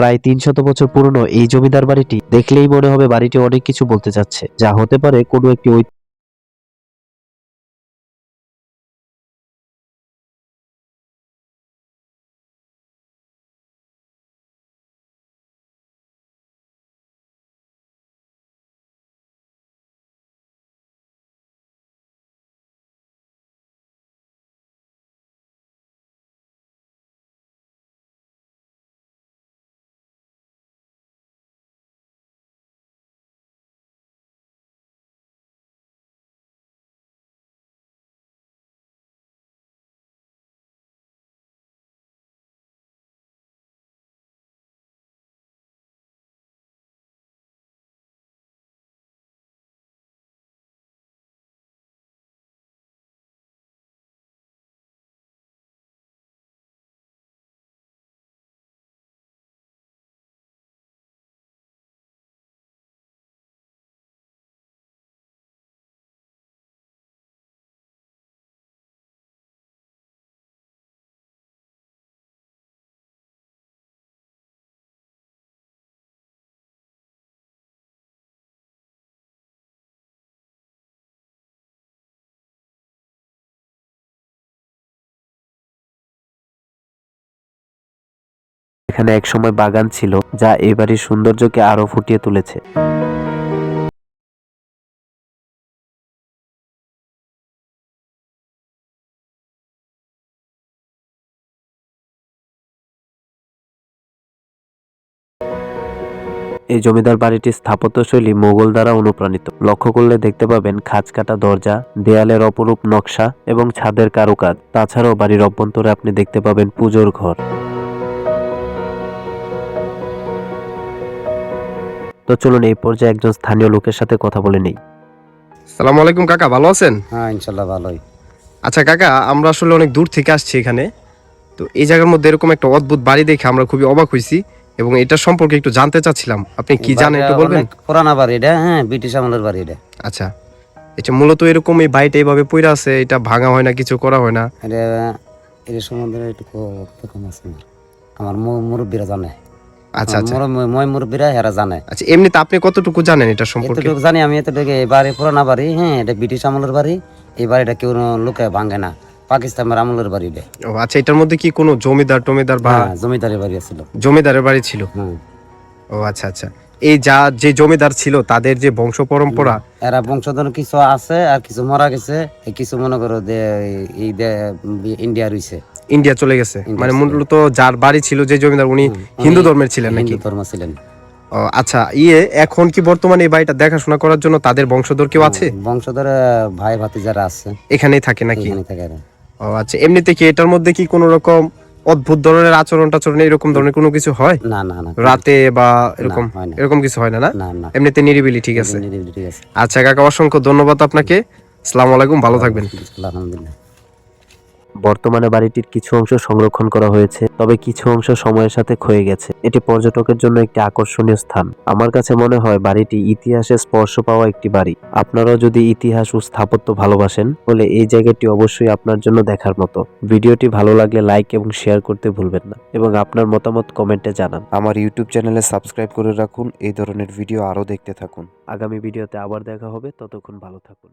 প্রায় তিনশত বছর পুরনো এই জমিদার বাড়িটি দেখলেই মনে হবে বাড়িটি অনেক কিছু বলতে চাচ্ছে, যা হতে পারে কোনো একটি এখানে একসময় বাগান ছিল, যা এই বাড়ির সৌন্দর্যকে আরও ফুটিয়ে তুলেছে। এই জমিদার বাড়িটির স্থাপত্যশৈলী মোগল দ্বারা অনুপ্রাণিত। লক্ষ্য করলে দেখতে পাবেন খাঁজ কাটা দরজা, দেয়ালের অপরূপ নকশা এবং ছাদের কারুকাজ। তাছাড়াও বাড়ির অভ্যন্তরে আপনি দেখতে পাবেন পুজোর ঘর। তো চলুন এই পর্যায়ে একজন স্থানীয় লোকের সাথে কথা বলে নেই। সালাম আলাইকুম কাকা ভালো আছেন? হ্যাঁ ইনশাল্লাহ ভালোই। আচ্ছা কাকা আমরা আসলে অনেক দূর থেকে আসছি এখানে। তো এই জায়গার মধ্যে এরকম একটা অদ্ভুত বাড়ি দেখে আমরা খুবই অবাক হয়েছি এবং এটা সম্পর্কে একটু জানতে চাচ্ছিলাম। আপনি কি জানেন একটু বলবেন? পুরানা বাড়ি এটা হ্যাঁ ব্রিটিশ আমলের বাড়ি এটা। আচ্ছা এটা মূলত এরকম এই বাড়িটা এইভাবে পড়ে আছে এটা ভাঙা হয় না কিছু করা হয় না? এটা এর সম্বন্ধে একটু কম আছে। আমার। মুরব্বীরা জানে। আচ্ছা আচ্ছা। মই মুরব্বীরা জানে। আচ্ছা এমনিতে আপনি কতটুকু জানেন এটা সম্পর্কে? এতটুকু জানি আমি এতটুকু এই বাড়ি পুরানা বাড়ি হ্যাঁ এটা ব্রিটিশ আমলের বাড়ি এই বাড়িটা কেউ লোকে ভাঙে না। পাকিস্তানের আমলের বাড়ি ও আচ্ছা এটার মধ্যে কি কোনো জমিদার টমিদার বা হ্যাঁ জমিদারের বাড়ি ছিল জমিদারের বাড়ি ছিল? ও আচ্ছা আচ্ছা। এই যা যে জমিদার ছিল তাদের যে বংশ পরম্পরা এরা বংশধর কিছু আছে আর কিছু মারা গেছে। কিছু মনে করো যে এই ইন্ডিয়া রইছে। ইন্ডিয়া চলে গেছে। মানে মূলত যার বাড়ি ছিল যে জমিদার উনি হিন্দু ধর্মের ছিলেন নাকি? ধর্ম ছিলেন। আচ্ছা ইয়ে এখন কি বর্তমানে এই বাড়িটা দেখাশোনা করার জন্য তাদের বংশধর কেউ আছে? বংশধর ভাই ভাতি যারা আছে। এখানেই থাকে নাকি? ও আচ্ছা এমনিতে কি এটার মধ্যে কি কোনো রকম অদ্ভুত ধরনের আচরণ টাচরণ এরকম ধরনের কোনো কিছু হয়? না না না রাতে বা এরকম? এরকম কিছু হয় না না? এমনিতে নিরিবিলি ঠিক আছে। নিরিবিলি ঠিক আছে। আচ্ছা কাকা অসংখ্য ধন্যবাদ আপনাকে। আসসালামু আলাইকুম ভালো থাকবেন। আলহামদুলিল্লাহ। বর্তমানে বাড়িটির কিছু অংশ সংরক্ষণ করা হয়েছে তবে কিছু অংশ সময়ের সাথে ক্ষয়ে গেছে। এটি পর্যটকের জন্য একটি আকর্ষণীয় স্থান। আমার কাছে মনে হয় বাড়িটি ইতিহাসে স্পর্শ পাওয়া একটি বাড়ি। আপনারাও যদি ইতিহাস ও স্থাপত্য ভালোবাসেন তাহলে এই জায়গাটি অবশ্যই আপনার জন্য দেখার মতো। ভিডিওটি ভালো লাগলে লাইক এবং শেয়ার করতে ভুলবেন না। এবং আপনার মতামত কমেন্টে জানান। আমার ইউটিউব চ্যানেলে সাবস্ক্রাইব করে রাখুন। এই ধরনের ভিডিও আরও দেখতে থাকুন। আগামী ভিডিওতে আবার দেখা হবে। ততক্ষণ ভালো থাকুন।